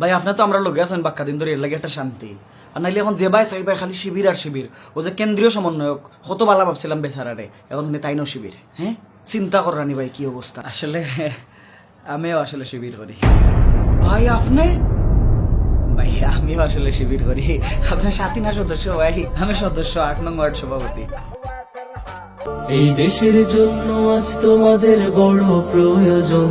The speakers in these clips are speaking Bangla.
ভাই আপনার তো আমরা লোক আছেন বাক্কা দিন ধরে এর লাগে একটা শান্তি। আর নাইলে এখন যে ভাই চাই ভাই খালি শিবির আর শিবির। ও যে কেন্দ্রীয় সমন্বয়ক কত বালা ভাবছিলাম বেচারারে। এখন তাইনও শিবির হ্যাঁ? চিন্তা কর রানি ভাই কি অবস্থা? আসলে আমিও আসলে শিবির করি। ভাই আপনি? ভাই আমিও আসলে শিবির করি। আপনার সাথী না সদস্য ভাই? আমি সদস্য আট নং ওয়ার্ড সভাপতি। এই দেশের জন্য আজ তোমাদের বড় প্রয়োজন।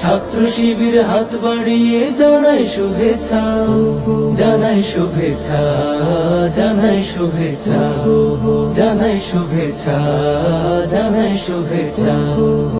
ছাত্র শিবির হাত বাড়িয়ে জানাই শুভেচ্ছা। জানাই শুভেচ্ছা জানাই শুভেচ্ছা জানাই শুভেচ্ছা জানাই শুভেচ্ছা।